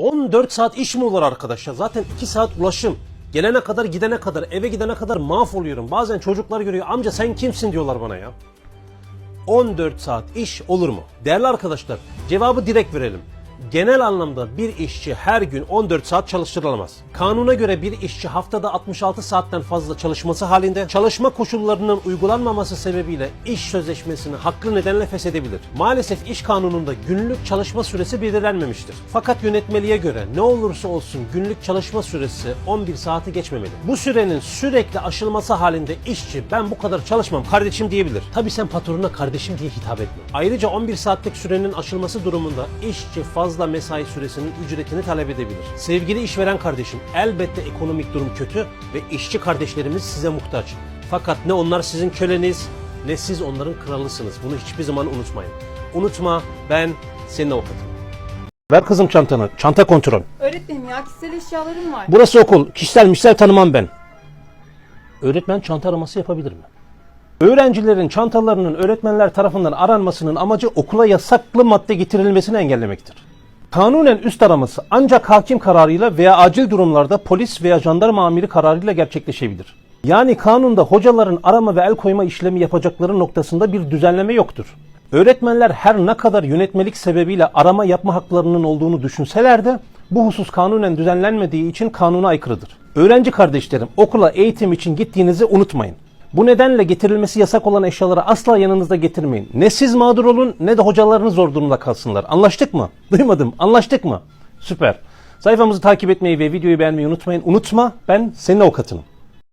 14 saat iş mi olur arkadaşlar? Zaten 2 saat ulaşım. Gelene kadar gidene kadar eve gidene kadar mahvoluyorum. Bazen çocuklar görüyor amca sen kimsin diyorlar bana ya. 14 saat iş olur mu? Değerli arkadaşlar cevabı direkt verelim. Genel anlamda bir işçi her gün 14 saat çalıştırılamaz. Kanuna göre bir işçi haftada 66 saatten fazla çalışması halinde çalışma koşullarının uygulanmaması sebebiyle iş sözleşmesini haklı nedenle feshedebilir. Maalesef iş kanununda günlük çalışma süresi belirlenmemiştir. Fakat yönetmeliğe göre ne olursa olsun günlük çalışma süresi 11 saati geçmemeli. Bu sürenin sürekli aşılması halinde işçi ben bu kadar çalışmam kardeşim diyebilir. Tabi sen patrona kardeşim diye hitap etme. Ayrıca 11 saatlik sürenin aşılması durumunda işçi fazla mesai süresinin ücretini talep edebilir. Sevgili işveren kardeşim elbette ekonomik durum kötü ve işçi kardeşlerimiz size muhtaç. Fakat ne onlar sizin köleniz ne siz onların kralısınız. Bunu hiçbir zaman unutmayın. Unutma ben senin avukatım. Ver kızım çantanı. Çanta kontrol. Öğretmenim ya kişisel eşyalarım var. Burası okul. Kişisel mişsel tanımam ben. Öğretmen çanta araması yapabilir mi? Öğrencilerin çantalarının öğretmenler tarafından aranmasının amacı okula yasaklı madde getirilmesini engellemektir. Kanunen üst araması ancak hakim kararıyla veya acil durumlarda polis veya jandarma amiri kararıyla gerçekleşebilir. Yani kanunda hocaların arama ve el koyma işlemi yapacakları noktasında bir düzenleme yoktur. Öğretmenler her ne kadar yönetmelik sebebiyle arama yapma haklarının olduğunu düşünseler de bu husus kanunen düzenlenmediği için kanuna aykırıdır. Öğrenci kardeşlerim okula eğitim için gittiğinizi unutmayın. Bu nedenle getirilmesi yasak olan eşyaları asla yanınızda getirmeyin. Ne siz mağdur olun ne de hocalarınız zor durumda kalsınlar. Anlaştık mı? Duymadım. Anlaştık mı? Süper. Sayfamızı takip etmeyi ve videoyu beğenmeyi unutmayın. Unutma ben senin avukatınım.